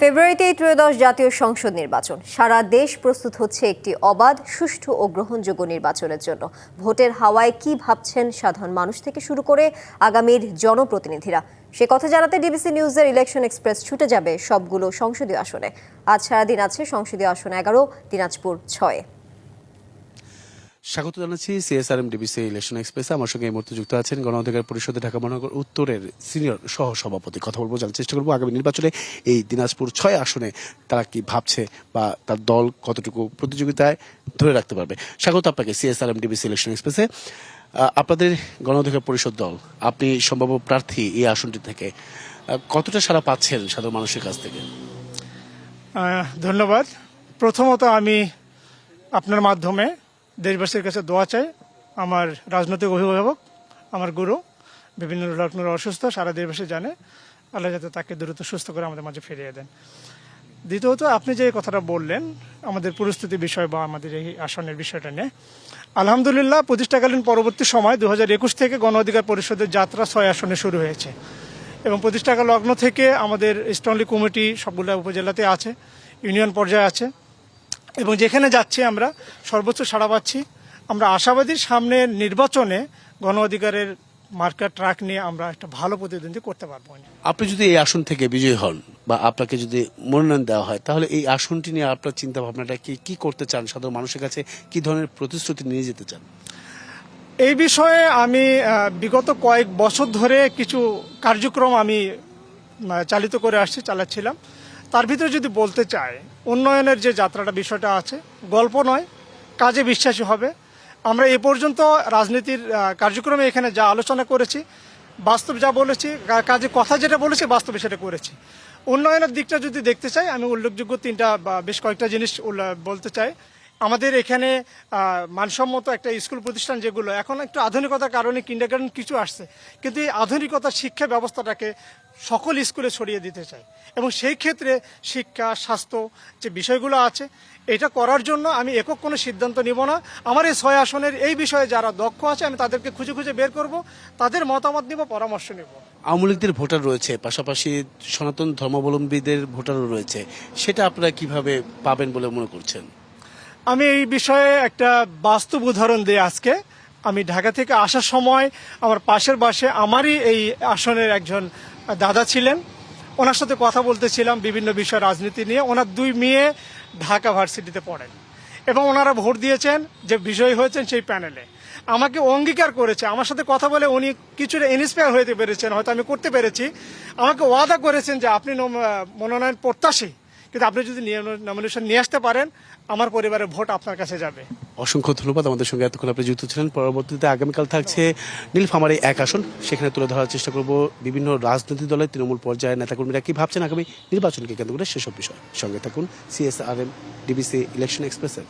ফেব্রুয়ারিতেই ত্রয়োদশ জাতীয় সংসদ নির্বাচন। সারা দেশ প্রস্তুত হচ্ছে একটি অবাধ, সুষ্ঠু ও গ্রহণযোগ্য নির্বাচনের জন্য। ভোটের হাওয়ায় কি ভাবছেন সাধারণ মানুষ থেকে শুরু করে আগামীর জনপ্রতিনিধিরা? সে কথা জানাতে ডিবিসি নিউজের ইলেকশন এক্সপ্রেস ছুটে যাবে সবগুলো সংসদীয় আসনে। আজ সারাদিন আছে সংসদীয় আসন এগারো, দিনাজপুর ছয়ে। স্বাগত জানাচ্ছি সিএসআরএম ডিবিসি ইলেকশন এক্সপ্রেসে। আমার সঙ্গে এই মুহূর্তে যুক্ত আছেন গণ অধিকার পরিষদে ঢাকা মহানগর উত্তরের সিনিয়র সহ সভাপতি কথা বলব জানার চেষ্টা করব আগামী নির্বাচনে এই দিনাজপুর ছয় আসনে তারা কি ভাবছে বা তার দল কতটুকু প্রতিযোগিতায় ধরে রাখতে পারবে। স্বাগত আপনাকে সিএসআরএম ডিবিসি ইলেকশন এক্সপ্রেসে। আপনাদের গণ অধিকার পরিষদ দল, আপনি সম্ভাব্য প্রার্থী এই আসনটি থেকে কতটা সারা পাচ্ছেন সাধারণ মানুষের কাছ থেকে? ধন্যবাদ। প্রথমত আমি আপনার মাধ্যমে দেশবাসীর কাছে দোয়া চাই। আমার রাজনৈতিক অভিভাবক, আমার গুরু, বিভিন্ন রকমের অসুস্থ, সারা দেশবাসী জানে। আল্লাহ যাতে তাকে দ্রুত সুস্থ করে আমাদের মাঝে ফিরিয়ে দেন। দ্বিতীয়ত, আপনি যে কথাটা বললেন, আমাদের পরিস্থিতি বিষয় বা আমাদের এই আসনের বিষয়টা নিয়ে। আলহামদুলিল্লাহ, প্রতিষ্ঠাকালীন পরবর্তী সময় দু হাজার একুশ থেকে গণ অধিকার পরিষদের যাত্রা ছয় আসনে শুরু হয়েছে। এবং প্রতিষ্ঠাকাল লগ্ন থেকে আমাদের স্টনলি কমিটি সবগুলো উপজেলাতে আছে, ইউনিয়ন পর্যায়ে আছে। এবং যেখানে যাচ্ছি আমরা সর্বোচ্চ সাড়া পাচ্ছি। আমরা আশাবাদী সামনে নির্বাচনে গণ অধিকারের মার্কার ট্রাক নিয়ে আমরা একটা ভালো প্রতিদ্বন্দ্বী করতে পারব। আপনি যদি এই আসন থেকে বিজয়ী হন বা আপনাকে যদি মনোনয়ন দেওয়া হয় তাহলে এই আসনটি নিয়ে আপনার চিন্তা ভাবনাটা কি কি করতে চান? সাধারণ মানুষের কাছে কি ধরনের প্রতিশ্রুতি নিয়ে যেতে চান? এই বিষয়ে আমি বিগত কয়েক বছর ধরে কিছু কার্যক্রম আমি চালিত করে আসছি চালাচ্ছিলাম। তার ভিতরে যদি বলতে চায়, উন্নয়নের যে যাত্রাটা বিষয়টা আছে, গল্প নয়, কাজে বিশ্বাসী হবে। আমরা এ পর্যন্ত রাজনীতির কার্যক্রমে এখানে যা আলোচনা করেছি, বাস্তব যা বলেছি কাজে কথা যেটা বলেছি, বাস্তবে সেটা করেছি। উন্নয়নের দিকটা যদি দেখতে চাই, আমি উল্লেখযোগ্য তিনটা বেশ কয়েকটা জিনিস বলতে চাই। আমাদের এখানে মানসম্মত একটা স্কুল প্রতিষ্ঠান যেগুলো, এখন একটু আধুনিকতার কারণে কিন্ডারগার্টেন কিছু আসছে, কিন্তু এই আধুনিকতার শিক্ষা ব্যবস্থাটাকে সকল স্কুলে ছড়িয়ে দিতে চাই এবং সেই ক্ষেত্রে শিক্ষা, স্বাস্থ্য যে বিষয়গুলো আছে, এটা করার জন্য আমি একক কোনো সিদ্ধান্ত নিব না। আমার এই ছয় আসনের এই বিষয়ে যারা দক্ষ আছে, আমি তাদেরকে খুঁজে খুঁজে বের করব, তাদের মতামত নিব, পরামর্শ নেব। আওয়ামী লীগদের ভোটার রয়েছে, পাশাপাশি সনাতন ধর্মাবলম্বীদের ভোটারও রয়েছে, সেটা আপনারা কীভাবে পাবেন বলে মনে করছেন? আমি এই বিষয়ে একটা বাস্তব উদাহরণ দিই আজকে। আমি ঢাকা থেকে আসার সময় আমার পাশের বাসে আমারই এই আসনের একজন দাদা ছিলেন। ওনার সাথে কথা বলতেছিলাম বিভিন্ন বিষয়, রাজনীতি নিয়ে। ওনার দুই মেয়ে ঢাকা ভার্সিটিতে পড়েন এবং ওনারা ভোট দিয়েছেন, যে বিজয়ী হয়েছেন সেই প্যানেলে। আমাকে অঙ্গীকার করেছে। আমার সাথে কথা বলে উনি কিছুটা ইন্সপায়ার হতে পেরেছেন, হয়তো আমি করতে পেরেছি। আমাকে ওয়াদা করেছেন যে আপনি মনোনয়ন প্রত্যাশী। কিন্তু আপনি যদি নমিনেশন নিয়ে আসতে পারেন, আমার পরিবারের ভোট আপনার কাছে যাবে। অসংখ্য ধন্যবাদ আমাদের সঙ্গে এতক্ষণ আপনি যুক্ত ছিলেন। পরবর্তীতে আগামীকাল থাকছে নীলফামারী এক আসন। সেখানে তুলে ধরার চেষ্টা করব বিভিন্ন রাজনৈতিক দলের তৃণমূল পর্যায়ে নেতাকর্মীরা। কি ভাবছেন আগামী নির্বাচনকে কেন্দ্র করে? সেসব বিষয় সঙ্গে থাকুন। সিএসআরএম ডিবিসি ইলেকশন এক্সপ্রেসের